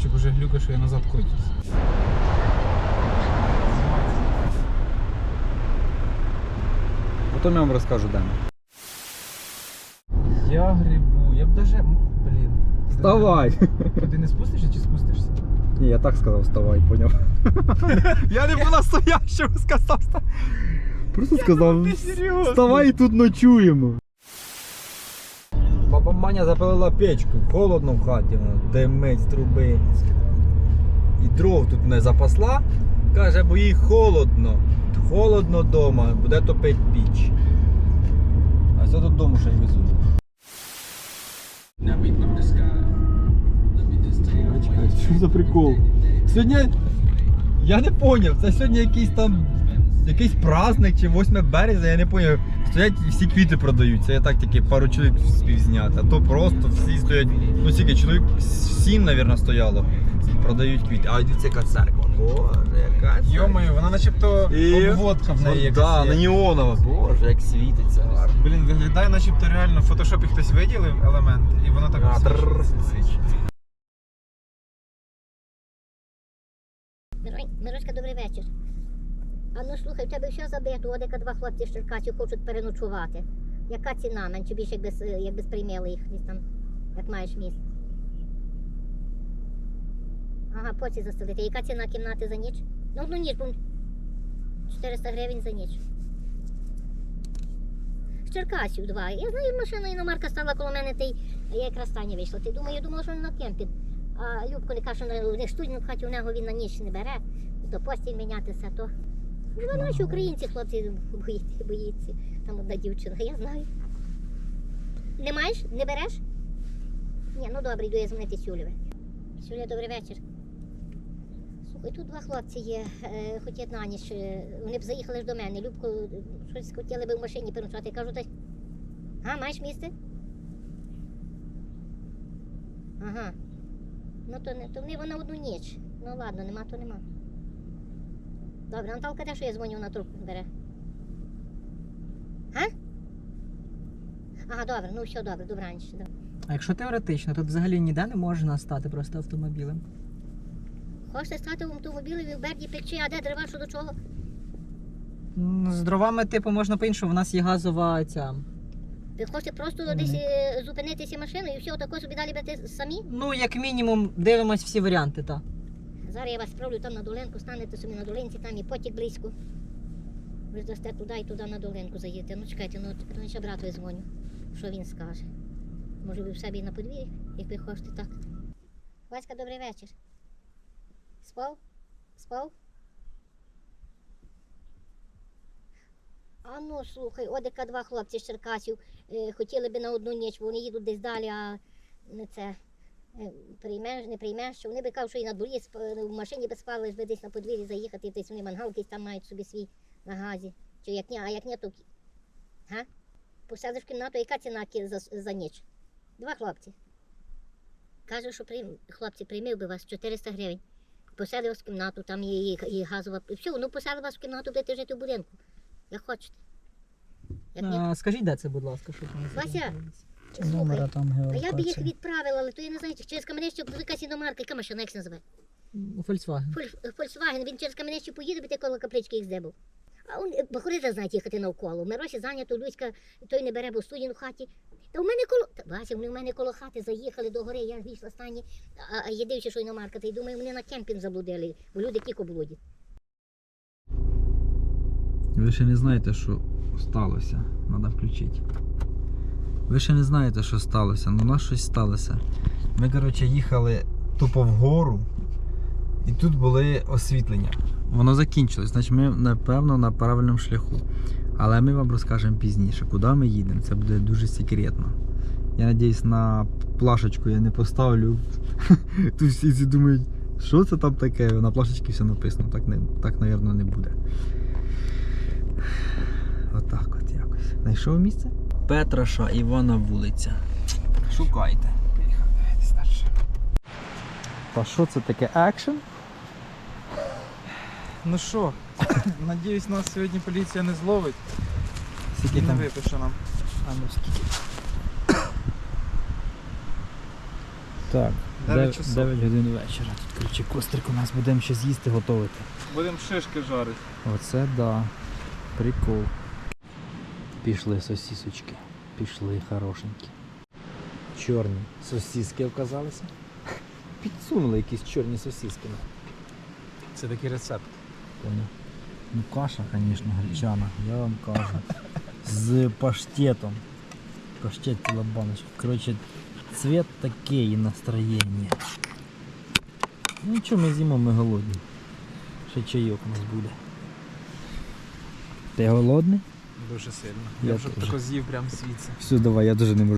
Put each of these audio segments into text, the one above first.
стали. У мене від цих качок вже глюка, що я назад крутюсь. Потім я вам розкажу, де. Я грибу, я б даже. м, Блін. Вставай! Ти не спустишся чи спустишся? Ні, я так сказав, вставай, поняв. я не по настоящему сказав. Просто сказав, вставай і тут ночуємо. Баба Маня запалила печку, холодно в хаті, димить з труби. І дров тут не запасла. Каже, бо їй холодно. Холодно вдома, буде топити піч. А все додому ще й везуть. Чекай, що за прикол? Сьогодні. Я не зрозумів, це сьогодні якийсь там. Якийсь праздник чи 8 березня, я не зрозумів. Стоять і всі квіти продаються. Я так тільки пару чоловік спів зняти. А то просто всі стоять. Ну скільки чоловік сім, мабуть, стояло. Продають квіти. А дивіться, яка церква. Боже, яка церква. Йомаю, вона начебто І- обводка в неї Ну, якась да, є. на неонова. Боже, як світиться гарно. Блін, виглядає, начебто реально в фотошопі хтось виділив елемент, і воно так А, освітлюється. трррр. Мирон- Мирошка, добрий вечір. А ну слухай, в тебе все забито, одека два хлопці з Черкасів хочуть переночувати. Яка ціна? Менше більше, якби, якби сприйняли їх десь там, як маєш місце. Ага, поці заставити. Яка ціна кімнати за ніч? Ну, одну ніч, бо 400 гривень за ніч. З Черкасів два. Я знаю, машина іномарка стала коло мене, та й я якраз Таня вийшла. Ти думаю, я думала, що на кемпі. А Любко не каже, що у них в хаті у нього він на ніч не бере, то постіль мінятися, то. Ну, наші українці, хлопці, боїться, боїться. Там одна дівчина, я знаю. Не маєш? Не береш? Ні, ну добре, йду я дзвонити Сюлєве. Сюля, добрий вечір. Слухай, тут два хлопці є, е, хотять на ніч. е, Вони б заїхали ж до мене. Любко е, щось хотіли би в машині переночувати. Я кажу, та... А, маєш місце? Ага. Ну то не то не вона одну ніч. Ну ладно, нема, то нема. Добре, Наталка, де що я дзвоню на трубку бере? Га? Ага, добре, ну все добре, добраніч. добре. А якщо теоретично, тут взагалі ніде не можна стати просто автомобілем. Хочете стати в автомобілі в Берді печі, а де дерева, що до чого? З дровами, типу, можна по-іншому. У нас є газова ця. Ви хочете просто Мгм. десь е, зупинитися машиною і все, тако собі далі брати самі? Ну, як мінімум, дивимось всі варіанти, так. Зараз я вас справлю там на долинку, станете собі на долинці, там і потік близько. Ви ж дасте туди і туди на долинку заїдете. Ну чекайте, ну тепер ще братові дзвоню. Що він скаже? Може ви в себе і на подвір'ї, як ви хочете так. Васька, добрий вечір. Спав? Спав? А ну слухай, одека два хлопці з Черкасів е, хотіли би на одну ніч, бо вони їдуть десь далі, а не це. Е, Приймеш, не приймеш, що вони би кажуть, що і на дворі в машині би спали, би десь на подвір'ї заїхати, десь вони мангал якийсь там мають собі свій на газі. Чи як ні, а як ні, то га? Посадиш в кімнату, яка ціна за, за ніч? Два хлопці. Каже, що прийм... хлопці приймів би вас 400 гривень. Поселив вас в кімнату, там є і, і газова. Все, ну поселив вас в кімнату, будете жити в будинку. Як хочете. Як ні. А, скажіть, де це, будь ласка, щоб ми Вася, зорієнтувалися. Слухай, там а я б їх відправила, але то я не знаю, чи через Кам'янеччик буде якась іномарка, яка машина, як це називає? У Volkswagen. Фоль- Фольксваген, він через Кам'янеччик поїде, би ти коло каплички їх здебув. А он бахурита знають їхати навколо. В Миросі зайнято, Люська той не бере, бо студін у хаті. Та в мене коло. Та Вася, вони в мене коло хати заїхали до гори, я вийшла стані, а, а я дивлюся, що іномарка, та й думаю, вони на кемпінг заблудили, бо люди тільки блудять. Ви ще не знаєте, що сталося. Треба включити. Ви ще не знаєте, що сталося, але у нас щось сталося. Ми, коротше, їхали тупо вгору, і тут були освітлення. Воно закінчилось, значить ми, напевно, на правильному шляху. Але ми вам розкажемо пізніше, куди ми їдемо. Це буде дуже секретно. Я надіюсь, на плашечку я не поставлю. Тут всі думають, що це там таке? На плашечці все написано. Так, не, так мабуть, не буде. Отак от якось. Знайшов місце? Петраша Івана вулиця. Шукайте. Та що це таке екшен? Ну що, надіюсь, нас сьогодні поліція не зловить і Скільки не випише нам. А ну скільки? Так, Дев'ять часов. 9 годин вечора. Тут, коротше, кострик у нас будемо ще з'їсти готувати. Будемо шишки жарити. Оце да. Прикол. Пішли сосісочки. Пішли хорошенькі. Чорні сосіски оказалися. Підсунули якісь чорні сосіски. Це такий рецепт. Понял. Ну каша, звісно, гречана, я вам кажу. З паштетом. Паштет ціла баночка. Коротше, цвет такий і настроєння. Ну нічого, ми з'їмо, ми голодні. Ще чайок у нас буде. Ти голодний? Дуже сильно. Я Я, вже тако з'їв прямо звідси. Все, давай, я дуже не можу.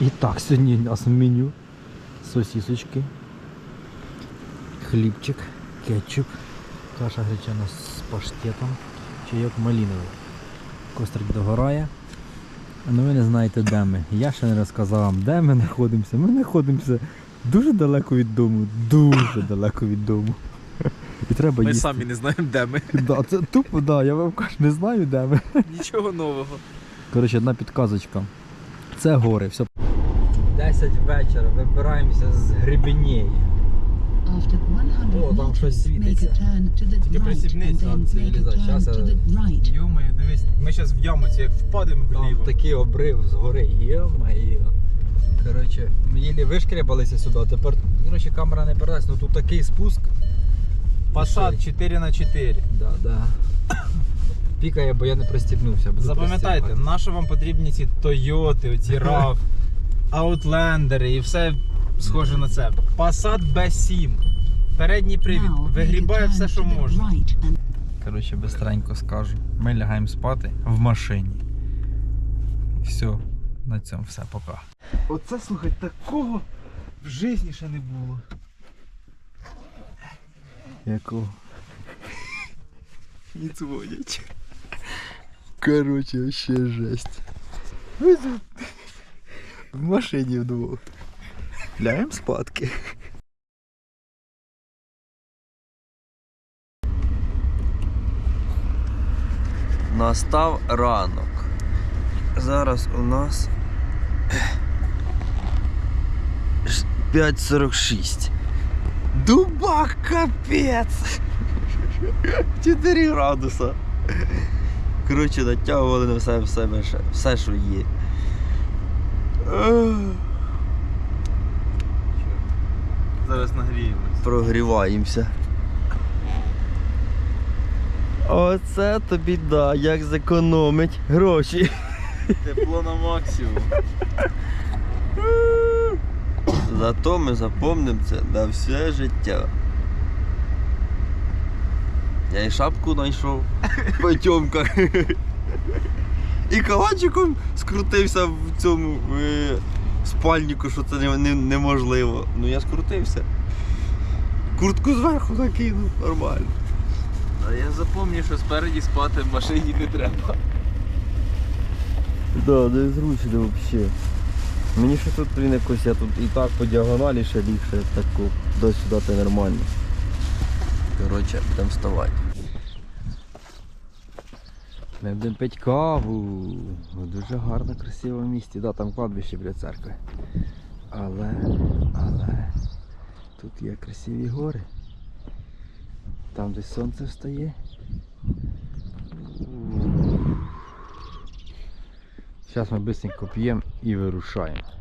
І так, сьогодні у нас в меню сосісочки, хлібчик, кетчуп, каша гречана з паштетом, чайок малиновий. Кострик догорає. Ну ви не знаєте, де ми. Я ще не розказав вам, де ми знаходимося. Ми знаходимося дуже далеко від дому. Дуже далеко від дому. І треба Ми їсти. самі не знаємо, де ми. Да, це тупо, да, я вам кажу, не знаю, де ми. Нічого нового. Коротше, одна підказочка. Це гори, все. 10 вечора, вибираємося з гребенєї. After 100 О, там щось make світиться. turn to the Тільки right присібнись, там then make a turn Щас to the right. Йомаю, дивись, ми зараз в яму, ці як впадемо Там вліво. такий обрив з гори. Йо-моє. Коротше, ми їлі вишкрябалися сюди, а тепер, коротше, камера не передасть, ну тут такий спуск. Посад 4 на 4 Да, да. Пікає, бо я не пристібнувся. буду Запам'ятайте, пристібати. на що вам потрібні ці Тойоти, оці RAV, Outlander і все схоже на це. Passat B7. Передній привід. Вигрібає все, що можна. Коротше, бистренько скажу. Ми лягаємо спати в машині. Все, на цьому все, пока. Оце, слухай, такого в житті ще не було. Якого? І дзвонять. Короче, вообще жесть. В машині вдвох. Лягаємо спадки. Настав ранок. Зараз у нас 5.46. Дубак капець! 4 градуса. Коротше, натягували на все, все, все, все що є. Зараз нагріємось. Прогріваємося. Оце тобі да, як зекономить гроші. Тепло на максимум. Зато ми запомнимо це на все життя. Я і шапку знайшов потьомках. І калачиком скрутився в цьому е, спальнику, що це не, не- неможливо. Ну я скрутився. Куртку зверху накинув, нормально. А я запам'ятаю, що спереді спати в машині не треба. Да, незручно взагалі. Мені ще тут, блін, якось я тут і так по діагоналі ще ліпше таку до сюди це нормально. Коротше, будемо вставати. Ми будемо пити каву. Дуже гарно, красиво місці. Да, там кладбище біля церкви. Але, але тут є красиві гори. Там десь сонце встає. Зараз ми швидко п'ємо і вирушаємо.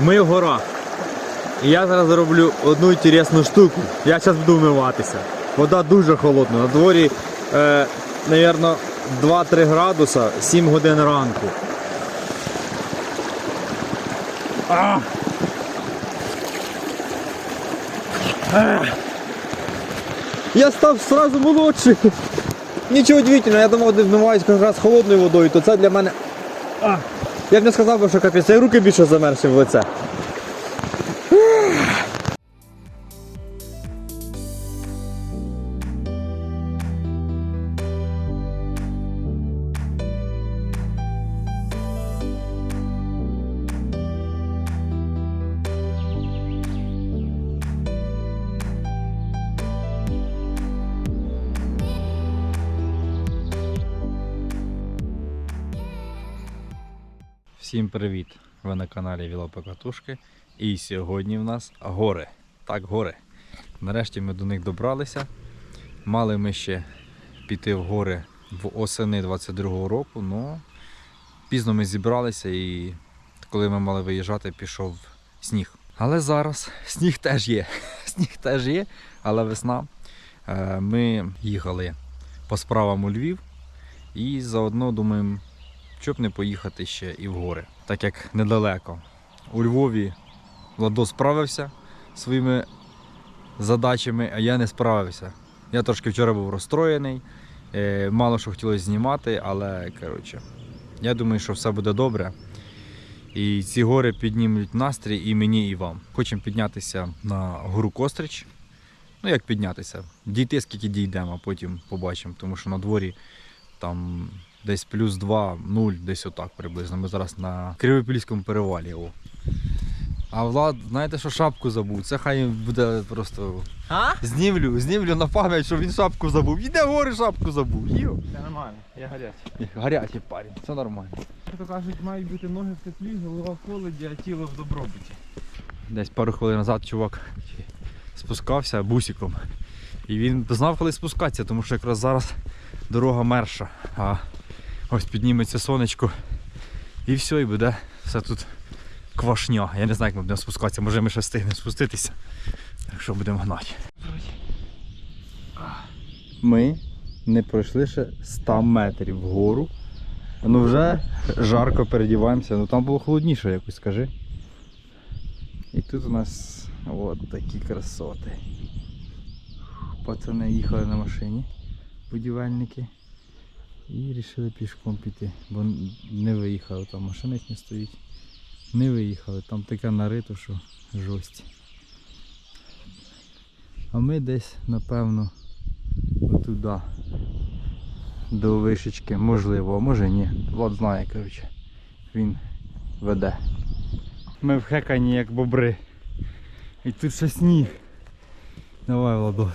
Ми в горах. І я зараз зроблю одну інтересну штуку. Я зараз буду вмиватися. Вода дуже холодна. На дворі, е, навірно, 2-3 градуса, 7 годин ранку. А! А! Я став сразу молодший. Нічого удивительного, я думав, де вмиваюсь якраз холодною водою, то це для мене. А! Я б не сказав би, що капець, я руки більше замерзші в лице. Всім привіт! Ви на каналі Вілопокатушки. І сьогодні в нас гори. Так, гори. Нарешті ми до них добралися. Мали ми ще піти в гори в осени 22-го року, але пізно ми зібралися і коли ми мали виїжджати, пішов сніг. Але зараз сніг теж є. Сніг теж є, але весна. Е, Ми їхали по справам у Львів і заодно думаємо, щоб не поїхати ще і в гори, так як недалеко. У Львові Владо справився своїми задачами, а я не справився. Я трошки вчора був розстроєний, е, мало що хотілося знімати, але коротше, я думаю, що все буде добре. І ці гори піднімуть настрій і мені, і вам. Хочемо піднятися на гору Кострич. Ну як піднятися? Дійти, скільки дійдемо, а потім побачимо, тому що на дворі там десь плюс 2, 0, десь отак приблизно. Ми зараз на Кривопільському перевалі. О. А Влад, знаєте, що шапку забув? Це хай буде просто. А? Знімлю, знімлю на пам'ять, що він шапку забув. Іде гори шапку забув. Йо. Це нормально, я гарячий. Гарячий парень, це нормально. То кажуть, мають бути ноги в теплі, голова в холоді, а тіло в добробуті. Десь пару хвилин назад чувак спускався бусиком. І він знав, коли спускатися, тому що якраз зараз дорога мерша. А ось підніметься сонечко. І все, і буде все тут квашня. Я не знаю, як ми будемо спускатися, може ми ще встигнемо спуститися. Так що будемо гнати. Ми не пройшли ще 100 метрів вгору. Ну вже жарко передіваємося. Ну там було холодніше якось, скажи. І тут у нас от такі красоти. Пацани їхали на машині, будівельники. І вирішили пішком піти, бо не виїхали, там машина їхня стоїть. Не виїхали, там таке нарито, що жорсть. А ми десь, напевно, отуда. До вишечки, можливо, а може ні. Влад знає, коротше. Він веде. Ми в хекані як бобри. І тут ще сніг. Давай, Владос.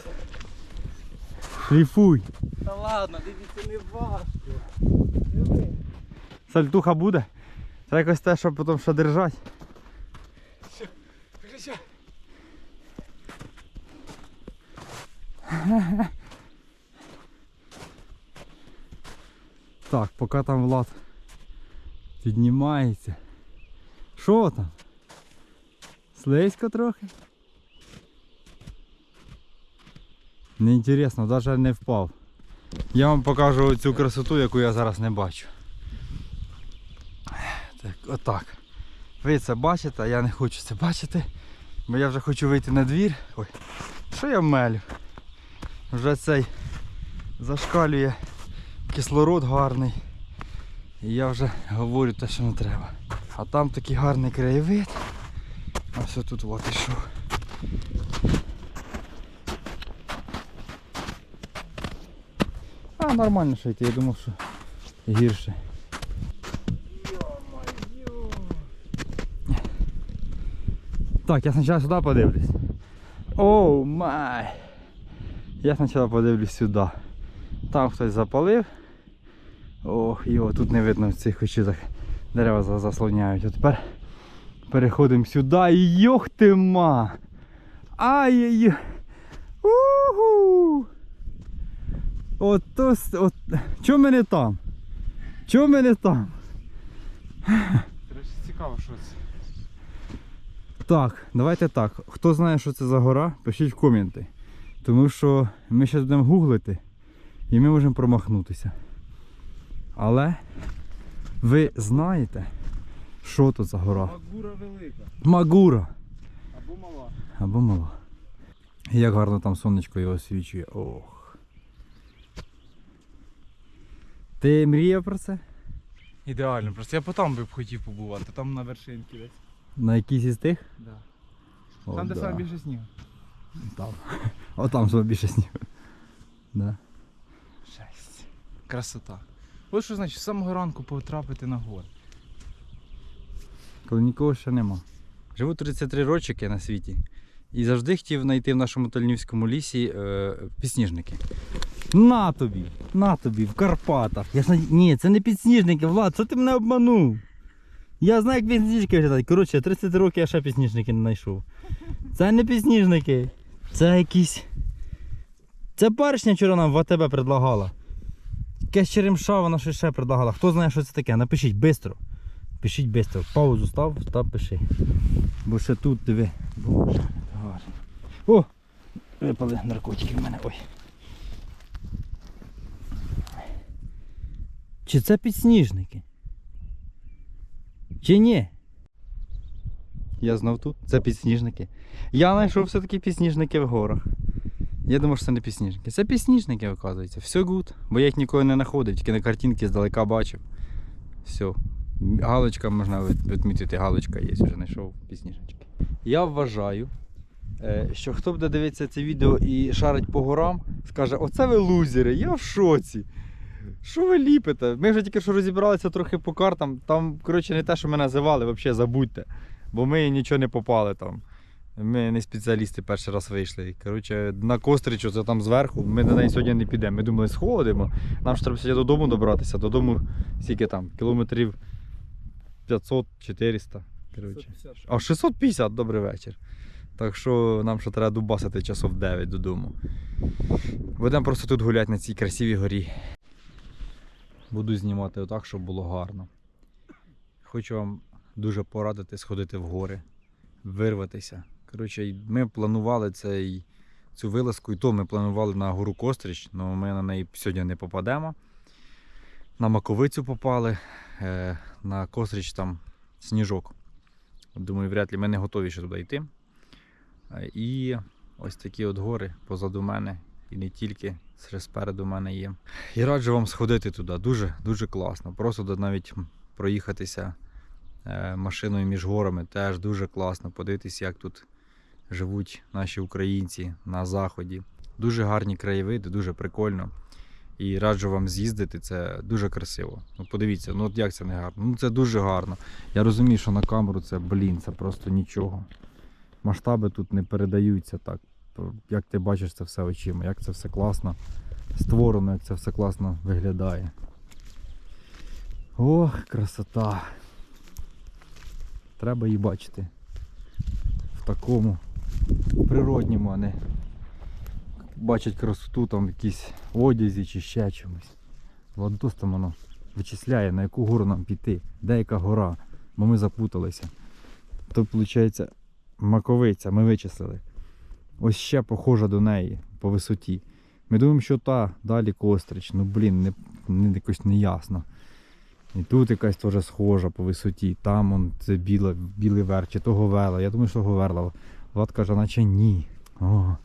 Шліфуй. Та ладно, дивіться, не важко. Сальтуха буде? Це якось те, щоб потім ще держати. Так, поки там Влад піднімається. Що там? Слизько трохи? Неінтересно, навіть не впав. Я вам покажу цю красоту, яку я зараз не бачу. Так, отак. Ви це бачите, а я не хочу це бачити, бо я вже хочу вийти на двір. Ой, що я мелю? Вже цей зашкалює кислород гарний. І я вже говорю те, що не треба. А там такий гарний краєвид. Все тут от ішов. А, нормально що йти, я думав, що гірше. Так, я спочатку сюди подивлюсь. Оу май! Я спочатку подивлюсь сюди. Там хтось запалив. Ох, його тут не видно в цих очізах. Дерева заслоняють. А тепер переходимо сюди йох ти ма! Ай-яй! От то, от... Чого мене там? Чого мене там? До цікаво, що це. Так, давайте так. Хто знає, що це за гора, пишіть в коменти. Тому що ми зараз будемо гуглити і ми можемо промахнутися. Але ви знаєте, що то за гора? Магура велика. Магура. Або мала. Або мала. Як гарно там сонечко його освічує. Ох. Ти мріяв про це? Ідеально, просто я по там би б хотів побувати, там на вершинці десь. На якійсь із тих? Да. О, Там, де да. саме більше снігу. Там. О, там саме більше снігу. Да. Жесть. Красота. Ось що значить з самого ранку потрапити на гори. Коли нікого ще нема. Живу 33 рочики на світі. І завжди хотів знайти в нашому Тальнівському лісі е, підсніжники. На тобі! На тобі, в Карпатах. Я ж Ні, це не підсніжники, Влад, що ти мене обманув? Я знаю, як підсніжники виглядають. Коротше, 30 років я ще підсніжники не знайшов. Це не підсніжники. Це якісь. Це баришня вчора нам в АТБ предлагала. Якась черемша вона щось ще предлагала. Хто знає, що це таке? Напишіть швидко. Пишіть швидко. Паузу став, став, пиши. Бо ще тут диви. О! Випали наркотики в мене. Ой. Чи це підсніжники? Чи ні? Я знов тут. Це підсніжники. Я знайшов все-таки підсніжники в горах. Я думав, що це не підсніжники. Це підсніжники, оказується. Все гуд. Бо я їх ніколи не знаходив, тільки на картинки здалека бачив. Все. Галочка можна відмітити, галочка є, вже знайшов підсніжнички. Я вважаю, е, що хто буде дивитися це відео і шарить по горам, скаже, оце ви лузери, я в шоці. Що ви ліпите? Ми вже тільки що розібралися трохи по картам. Там, коротше, не те, що ми називали, взагалі забудьте. Бо ми нічого не попали там. Ми не спеціалісти перший раз вийшли. Коротше, на костричу, це там зверху, ми до неї сьогодні не підемо. Ми думали, сходимо. Нам ж треба сьогодні додому добратися. Додому скільки там? Кілометрів 500-400. Коротше. А 650, добрий вечір. Так що нам ще треба дубасити часов 9 додому. Будемо просто тут гуляти на цій красивій горі. Буду знімати отак, щоб було гарно. Хочу вам дуже порадити сходити в гори, вирватися. Коротше, ми планували цей, цю вилазку, і то ми планували на гору Кострич, але ми на неї сьогодні не попадемо. На Маковицю попали, е, на Кострич там сніжок. Думаю, вряд ли ми не готові ще туди йти. Е, І ось такі от гори позаду мене, і не тільки, ще спереду мене є. І раджу вам сходити туди. Дуже, дуже класно. Просто навіть проїхатися е, машиною між горами теж дуже класно. Подивитися, як тут живуть наші українці на заході. Дуже гарні краєвиди, дуже прикольно. І раджу вам з'їздити, це дуже красиво. Ну подивіться, ну от як це не гарно. Ну це дуже гарно. Я розумію, що на камеру це, блін, це просто нічого. Масштаби тут не передаються так. Як ти бачиш це все очима, як це все класно створено, як це все класно виглядає. Ох, красота. Треба її бачити. В такому природньому, а не бачить красоту там в якійсь одязі чи ще чомусь. Владос там воно вичисляє, на яку гору нам піти, де яка гора, бо ми заплуталися. То виходить маковиця, ми вичислили. Ось ще похожа до неї по висоті. Ми думаємо, що та далі кострич. Ну блін, не, не якось не ясно. І тут якась теж схожа по висоті. Там он це біла, білий верх, чи то говела. Я думаю, що говерла. Влад каже, наче ні. О,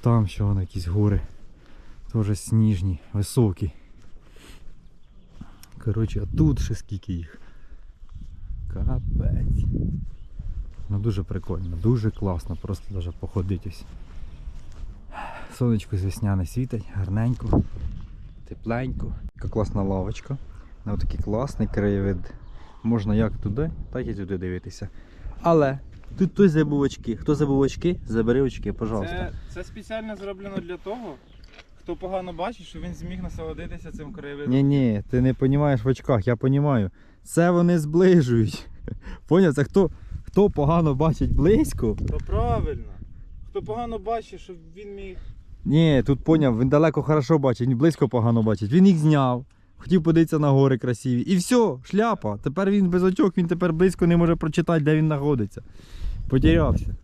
там що воно якісь гори. Теж сніжні, високі. Коротше, а тут ще скільки їх. Капець. Ну дуже прикольно, дуже класно, просто даже походити ось. Сонечко весняне світить, гарненько, тепленько. Яка класна лавочка. На такий класний краєвид. Можна як туди, так і туди дивитися. Але тут хтось забув очки. Хто забув очки, забери очки, пожалуйста. Це, це спеціально зроблено для того, хто погано бачить, щоб він зміг насолодитися цим краєвидом. Ні, ні, ти не розумієш в очках, я розумію. Це вони зближують. Поняв, це хто, хто погано бачить близько. То правильно. Хто погано бачить, щоб він міг. Ні, тут поняв, він далеко хорошо бачить, він близько погано бачить. Він їх зняв. Хотів подивитися на гори красиві. І все, шляпа. Тепер він без очок, він тепер близько не може прочитати, де він знаходиться. Потерявся.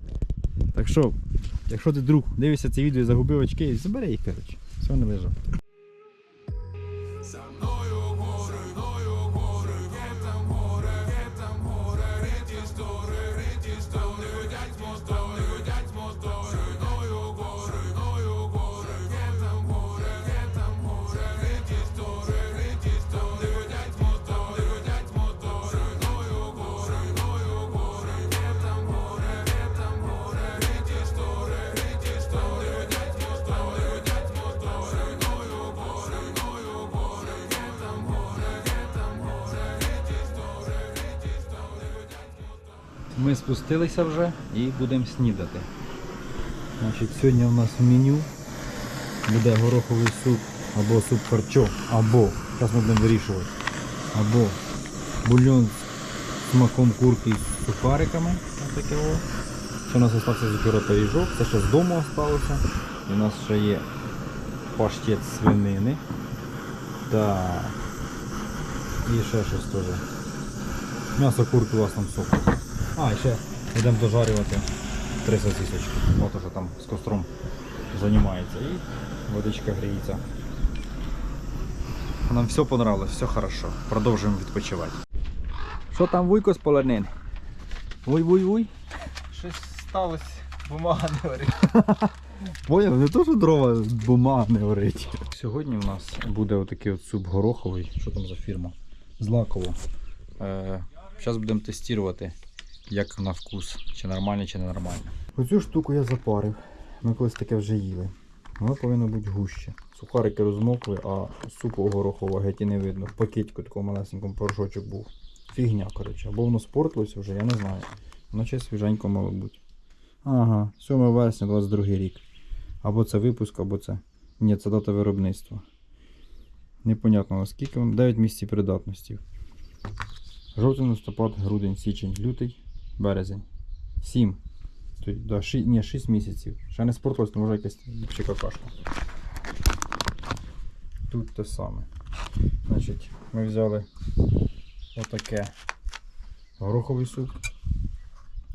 Так що, якщо ти друг дивишся це відео і загубив очки, забери їх, коротше. Все не лежав. Ми спустилися вже і будемо снідати. Значить, сьогодні у нас в меню буде гороховий суп або суп харчо, або, зараз ми будемо вирішувати, або бульйон з смаком курки з сухариками. Отаке о. Ще у нас залишився вчора пиріжок, це ще з дому залишилося. І у нас ще є паштет свинини. Так. І ще щось теж. М'ясо курки у вас там сок. А, і ще йдемо дожарювати три сосисочки. Ото що там з костром займається. І водичка гріється. Нам все понравилось, все хорошо. Продовжуємо відпочивати. Що там вуйко з полонин? Вуй-вуй-вуй. Щось сталося, бумага не горить. Поняв, не то, що дрова бумага не горить. Сьогодні у нас буде отакий от суп гороховий. Що там за фірма? Злаково. Е, зараз будемо тестувати, як на вкус, чи нормально, чи не нормально. Оцю штуку я запарив. Ми колись таке вже їли. Воно повинно бути гуще. Сухарики розмокли, а супу горохового геть і не видно. В пакетику такому малесенькому порошочок був. Фігня, коротше. Або воно спортилося вже, я не знаю. Наче свіженько мало бути. Ага, 7 вересня 22 рік. Або це випуск, або це. Ні, це дата виробництва. Непонятно наскільки воно. 9 місяців придатності. Жовтень, листопад, грудень, січень, лютий, березень. 7. Тобто, да, 6, ні, 6 місяців. Ще не спортилось, то може якась какашка. Тут те саме. Значить, ми взяли отаке гороховий суп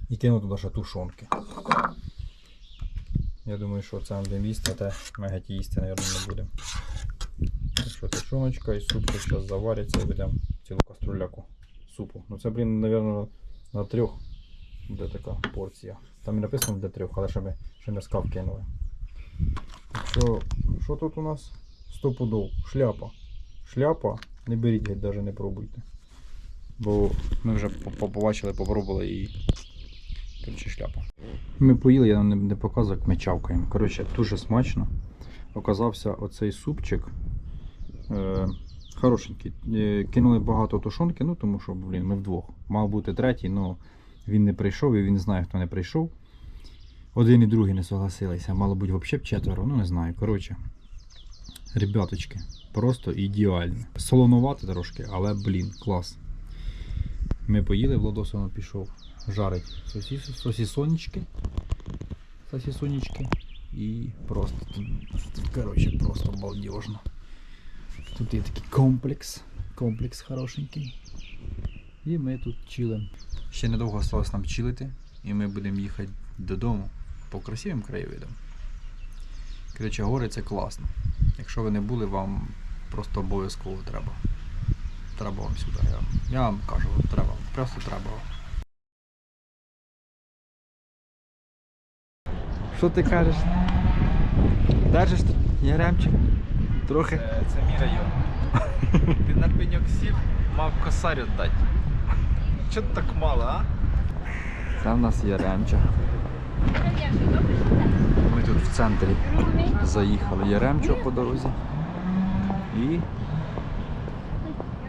і кинули туди ще тушонки. Я думаю, що це буде місце, а те ми геть їсти, мабуть, не будемо. Що тушоночка і супчик зараз завариться і будемо цілу каструляку супу. Ну це, блін, мабуть, на трьох буде така порція. Там і написано для трьох, але ще ми ще м'яска вкинули. Так що, що тут у нас? 100 пудов. Шляпа. Шляпа, не беріть, навіть не пробуйте. Бо ми вже по- по- побачили, попробували і. Коротше, шляпа. Ми поїли, я вам не, показував, як ми чавкаємо. Коротше, дуже смачно. Оказався оцей супчик. Е, хорошенький. Е, кинули багато тушонки, ну тому що, блін, ми вдвох. Мав бути третій, але він не прийшов і він знає, хто не прийшов. Один і другий не согласилися. Мало бути взагалі четверо, ну не знаю. Коротше, ребяточки, просто ідеально. Солонувати трошки, але блін, клас. Ми поїли, Владосовно пішов жарить сосіс, сосісонечки. Сосісонечки. І просто, коротше, просто балдежно. Тут є такий комплекс. Комплекс хорошенький. І ми тут чилимо. Ще недовго залишилось нам чилити, і ми будемо їхати додому по красивим краєвидам. Коротше, гори це класно. Якщо ви не були, вам просто обов'язково треба. Треба вам сюди. Я, вам- я вам кажу, треба. Просто треба. Що ти кажеш? Держиш тут Яремчик? Трохи. Це, це мій район. Ти на пеньок сів, мав косарю дати. Чого так мало, а? Це в нас Яремча. Ми тут в центрі заїхали Яремчо по дорозі. І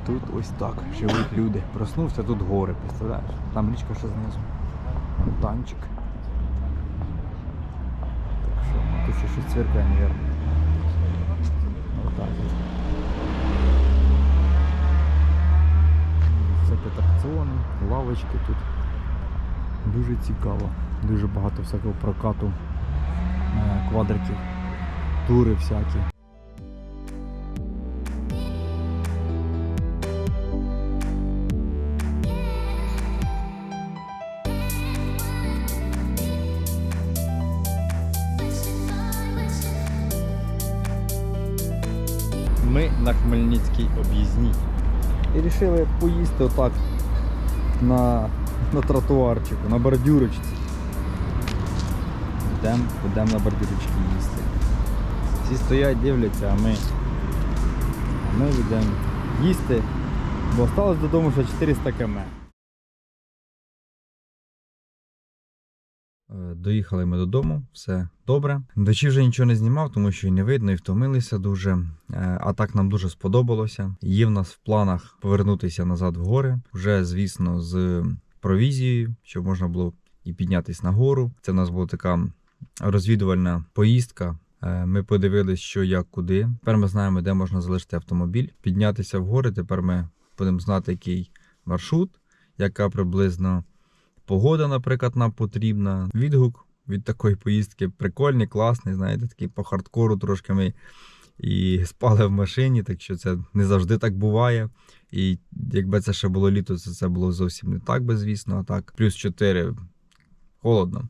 тут ось так живуть люди. Проснувся тут гори, представляєш? Там річка ще знизу. Фонтанчик. Так що тут ще щось цвіркає, мабуть. Отак. от. Всякі атракціони, лавочки тут. Дуже цікаво. Дуже багато всякого прокату е, квадриків, тури всякі. Вирішили поїсти отак на, на тротуарчику, на бордюрочці. Йдемо, йдемо на бордюрочки їсти. Всі стоять, дивляться, а ми, а ми йдемо їсти, бо осталось додому ще 400 км. Доїхали ми додому, все добре. Вночі вже нічого не знімав, тому що і не видно, і втомилися дуже. Е, А так нам дуже сподобалося. Є в нас в планах повернутися назад в гори. Вже, звісно, з провізією, щоб можна було і піднятися на гору. Це в нас була така розвідувальна поїздка. Е, Ми подивилися, що як куди. Тепер ми знаємо, де можна залишити автомобіль, піднятися в гори. Тепер ми будемо знати, який маршрут, яка приблизно погода, наприклад, нам потрібна. Відгук від такої поїздки прикольний, класний, знаєте, такий по хардкору трошки ми і спали в машині, так що це не завжди так буває. І якби це ще було літо, то це було зовсім не так би, звісно, а так. Плюс 4 холодно.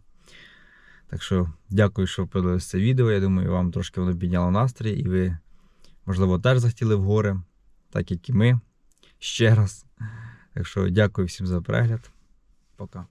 Так що дякую, що подивилися це відео. Я думаю, вам трошки воно підняло настрій, і ви, можливо, теж захотіли в гори, так як і ми. Ще раз. Так що дякую всім за перегляд. Пока.